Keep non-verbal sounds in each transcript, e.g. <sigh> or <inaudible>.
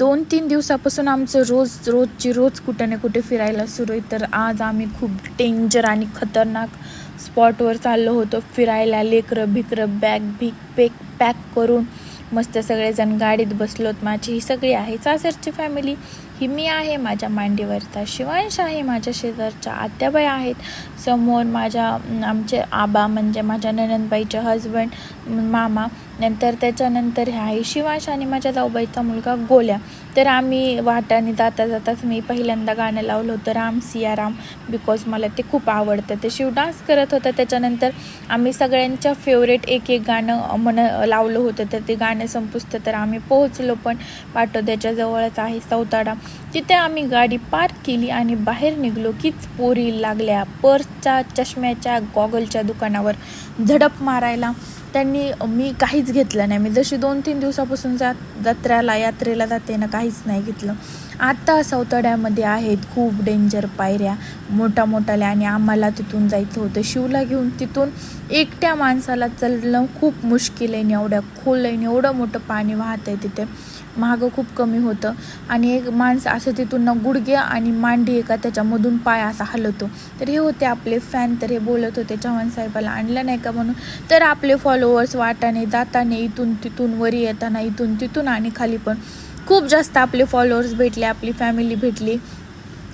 दोन तीन दिवसापासून आमचं रोज रोजची रोज कुठे ना कुठे फिरायला सुरू आहे. तर आज आम्ही खूप डेंजर आणि खतरनाक स्पॉटवर चाललो होतो. फिरायला लेकरं भिकरं बॅग भिक पेक पॅक करून मस्त सगळेजण गाडीत बसलोत माझी ही सगळी आहे. सासरची फॅमिली ही मी आहे. माझ्या मांडीवरचा शिवांश आहे. माझ्या शेजारच्या आत्याबाई आहेत. समोर माझ्या आमचे आबा म्हणजे माझ्या ननंदबाईचे हजबंड मामा. नंतर त्याच्यानंतर ह्या आहे शिवांश आणि माझ्या जाऊबाईचा मुलगा गोल्या. तर आम्ही वाटाने जाता जाताच मी पहिल्यांदा गाणं लावलं होतं राम सिया राम बिकॉज मला ते खूप आवडतं. ते शिव डान्स करत होता त्याच्यानंतर आम्ही सगळ्यांच्या फेवरेट एक एक गाणं म्हण लावलं होतं. तर ते गाणं संपुसतं तर आम्ही पोहोचलो पण पाटोद्याच्या जवळच आहे सौताडा. तिथे आम्ही गाडी पार्क केली आणि बाहेर निघलो कीच पोरी लागल्या. पर्सच्या चष्म्याच्या गॉगलच्या दुकानावर झडप मारायला. त्यांनी मी काहीच घेतलं नाही. मी जशी दोन तीन दिवसापासून जा जत्रेला यात्रेला जाते ना काहीच नाही घेतलं. आत्ता सौतड्यामध्ये आहेत खूप डेंजर पायऱ्या मोठ्या मोठ्याल्या आणि आम्हाला तिथून जायचं होतं. शिवला घेऊन तिथून एकट्या माणसाला चालणं खूप मुश्किल आहे एवढ्या खोल आहे एवढं मोठं पाणी वाहत आहे तिथे. महागं खूप कमी होतं. आणि एक माणसं असं तिथून ना गुडघे आणि मांडी एका त्याच्यामधून पाय असा हलवतो. तर हे होते आपले फॅन तर हे बोलत होते चव्हाण साहेबाला. आणलं नाही का म्हणून? तर आपले फॉलोअर्स वाटाने जाताने इथून तिथून वरी येताना इथून तिथून आणि खाली पण. खूप जास्त आपले फॉलोअर्स भेटले आपली फॅमिली भेटली.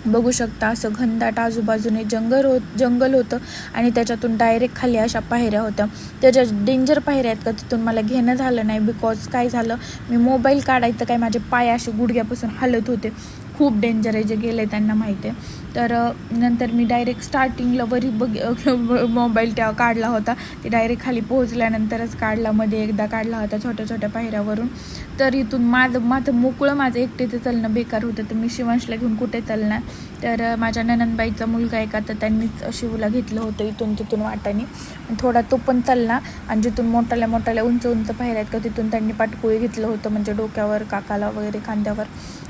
बघू शकता. असं घनदाट आजूबाजूने जंगल होत जंगल होतं आणि त्याच्यातून डायरेक्ट खाली अशा पायऱ्या होत्या. त्याच्या डेंजर पायऱ्या आहेत का तिथून मला घेणं झालं नाही बिकॉज काय झालं? मी मोबाईल काढायचं काय? माझे पाय असे गुडघ्यापासून हलत होते. खूप डेंजर आहे जे गेले त्यांना माहिती आहे. तर नंतर मी डायरेक्ट स्टार्टिंगला वरी बघ मोबाईल <laughs> तेव्हा काढला होता. ते डायरेक्ट खाली पोहोचल्यानंतरच काढला मध्ये एकदा काढला होता छोट्या छोट्या पायऱ्यावरून. तर इथून माझं माझं मोकळं माझं एकटेचं चालणं बेकार होतं. तर मी शिवांशला घेऊन कुठे चालणार? तर माझ्या ननंदबाईचा मुलगा एका तर त्यांनीच शिवला घेतलं होतं इथून तिथून वाटाने थोडा तो पण चालला आणि जिथून मोठाल्या मोठाल्या उंच उंच पायऱ्या आहेत का तिथून त्यांनी पाटकोळी घेतलं होतं. म्हणजे डोक्यावर काकाला वगैरे खांद्यावर.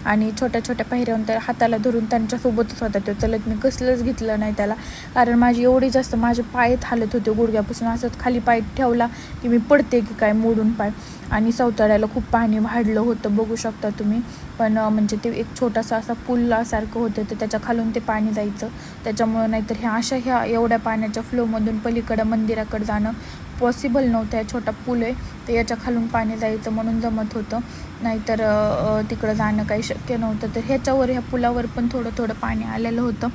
आणि छोट्या छोट्या पायऱ्यावर तर हाताला धरून त्यांच्यासोबतच होता तो तलत मी कसलंच घेतलं नाही त्याला. कारण माझी एवढी जास्त माझे पायत हालत होते गुडघ्यापासून. असंच खाली पाय ठेवला की मी पडते की काय मोडून पाय. आणि सौताळ्याला खूप पाणी वाढलं होतं बघू शकता तुम्ही. पण म्हणजे ते एक छोटासा असा पुलासारखं होतं तर त्याच्या खालून ते पाणी जायचं. त्याच्यामुळं नाहीतर ह्या अशा ह्या एवढ्या पाण्याच्या फ्लोमधून पलीकडं मंदिराकडं जाणं पॉसिबल नव्हतं. या छोटा पूल आहे तर याच्या खालून पाणी जायचं म्हणून जमत होतं. नाहीतर तिकडं जाणं काही शक्य नव्हतं. तर ह्याच्यावर ह्या पुलावर पण थोडं थोडं पाणी आलेलं होतं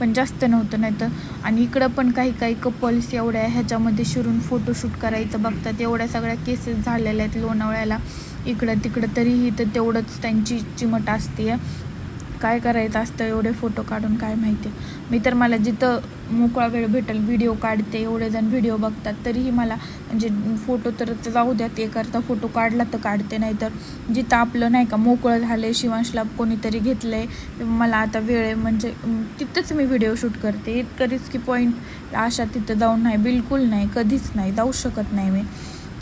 पण जास्त नव्हतं नाहीतर. आणि इकडं पण काही काही कपल्स एवढ्या ह्याच्यामध्ये शिरून फोटोशूट करायचं बघतात. एवढ्या सगळ्या केसेस झालेल्या आहेत लोणावळ्याला. इकडं तिकडं तरीही तर तेवढंच त्यांची चिमट असते काय करायचं असतं एवढे फोटो काढून काय माहिती. मी तर मला जिथं मोकळा वेळ भेटेल व्हिडिओ काढते एवढे जण व्हिडिओ बघतात तरीही मला म्हणजे फोटो तर जाऊ द्या ते करता फोटो काढला तर काढते नाही तर जिथं आपलं नाही का मोकळं झालं आहे शिवांशला कोणीतरी घेतलं आहे मला आता वेळ आहे म्हणजे तिथंच मी व्हिडिओ शूट करते. इतकं रिस्की पॉईंट अशा तिथं जाऊन नाही बिलकुल नाही कधीच नाही जाऊ शकत नाही मी.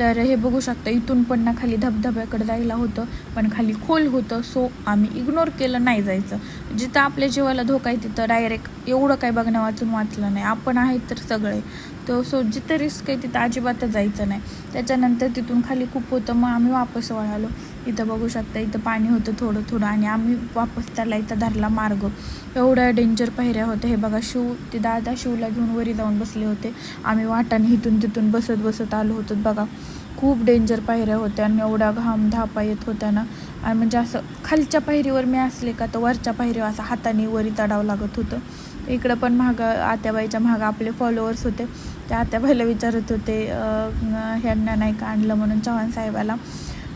तर हे बघू शकता इथून पण ना खाली धबधब्याकडे जायला होतं पण खाली खोल होतं सो आम्ही इग्नोर केलं नाही जायचं. जिथं आपल्या जीवाला धोका आहे तिथं डायरेक्ट एवढं काय बघण्या वाचून वाचलं नाही. आपण आहेत तर सगळे. तर सो जिथं रिस्क आहे तिथं अजिबातच जायचं नाही. त्याच्यानंतर तिथून खाली खूप होतं मग आम्ही वापस वळालो. इथं बघू शकता इथं पाणी होतं थोडं थोडं आणि आम्ही वापस त्याला इथं धरला मार्ग. एवढ्या डेंजर पायऱ्या होत्या. हे बघा शिव ते दादा शिवला घेऊन वरी जाऊन बसले होते. आम्ही वाटाने इथून तिथून बसत बसत आलो होतो. बघा खूप डेंजर पायऱ्या होत्या आणि एवढा घाम धापा येत होत्या ना. आणि म्हणजे असं खालच्या पायरीवर मी असले का तर वरच्या पायरीवर असं हाताने वरी चढावं लागत होतं. इकडं पण मागं आत्याबाईच्या मागं आपले फॉलोअर्स होते. त्या आत्याबाईला विचारत होते ह्यांना नाही का आणलं म्हणून चव्हाण साहेबाला.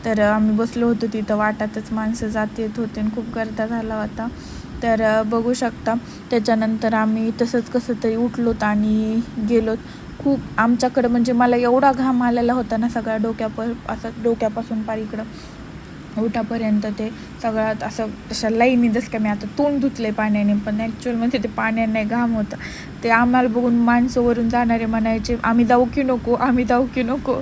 तर आम्ही बसलो होतो तिथं वाटातच माणसं जात येत होते आणि खूप गर्दा झाला होता. तर बघू शकता त्याच्यानंतर आम्ही तसंच कसं तरी उठलोत आणि गेलोत खूप आमच्याकडं म्हणजे मला एवढा घाम आलेला होता ना सगळ्या डोक्याप असं डोक्यापासून पार इकडं. ओठापर्यंत ते सगळ्यात असं तशा लाईनी जसं का मी आता तोंड धुतले पाण्याने पण ॲक्च्युअलमध्ये ते पाण्याने घाम होतं. ते आम्हाला बघून माणसं वरून जाणारे म्हणायचे आम्ही जाऊ की नको आम्ही जाऊ की नको.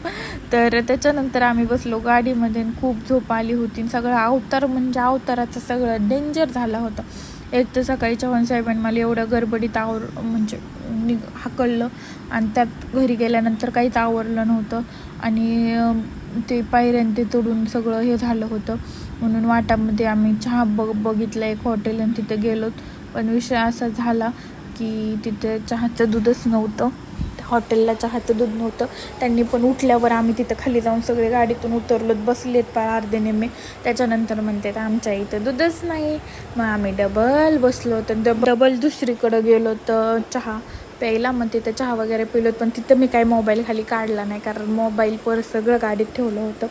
तर त्याच्यानंतर आम्ही बसलो गाडीमध्ये आणि खूप झोप आली होती. सगळं अवतार म्हणजे अवताराचं सगळं डेंजर झाला होता. एक तर सकाळी चव्हाण साहेबांनी मला एवढं गडबडीत आवर म्हणजे निघ हाकललं आणि त्यात घरी गेल्यानंतर काहीच आवरलं नव्हतं. आणि ते पायऱ्यां ते चढून सगळं हे झालं होतं. म्हणून वाटामध्ये आम्ही चहा बघ बघितलं एक हॉटेल आणि तिथे गेलो. पण विषय असा झाला की तिथे चहाचं दूधच नव्हतं. हॉटेलला चहाचं दूध नव्हतं. त्यांनी पण उठल्यावर आम्ही तिथं खाली जाऊन सगळे गाडीतून उतरलोत. बसलेत पार अर्धे नेमे त्याच्यानंतर म्हणतात आमच्या इथं दूधच नाही. मग आम्ही डबल बसलो तर डब डबल दुसरीकडं गेलो तर चहा प्यायला. मग तिथं चहा वगैरे पिलोत. पण तिथं मी काही मोबाईल खाली काढला नाही. कारण मोबाईल पर सगळं गाडीत ठेवलं होतं.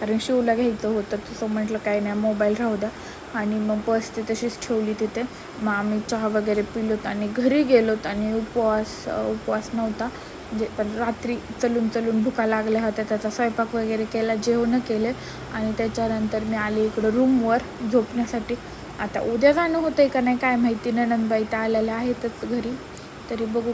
कारण शिवला घ्यायचं होतं. तसं म्हटलं काही नाही मोबाईल राहू द्या. आणि मग बस ती तशीच ठेवली तिथे. मग आम्ही चहा वगैरे पिलोत आणि घरी गेलोत आणि उपवास उपवास नव्हता. म्हणजे पण रात्री चलून चलून भुका लागल्या होत्या. त्याचा स्वयंपाक वगैरे केला जेवणं केले. आणि त्याच्यानंतर मी आले इकडं रूमवर झोपण्यासाठी. आता उद्या जाणं होतं आहे का नाही काय माहिती. ननंदबाई तर आलेल्या आहेतच घरी. तरी बघू काय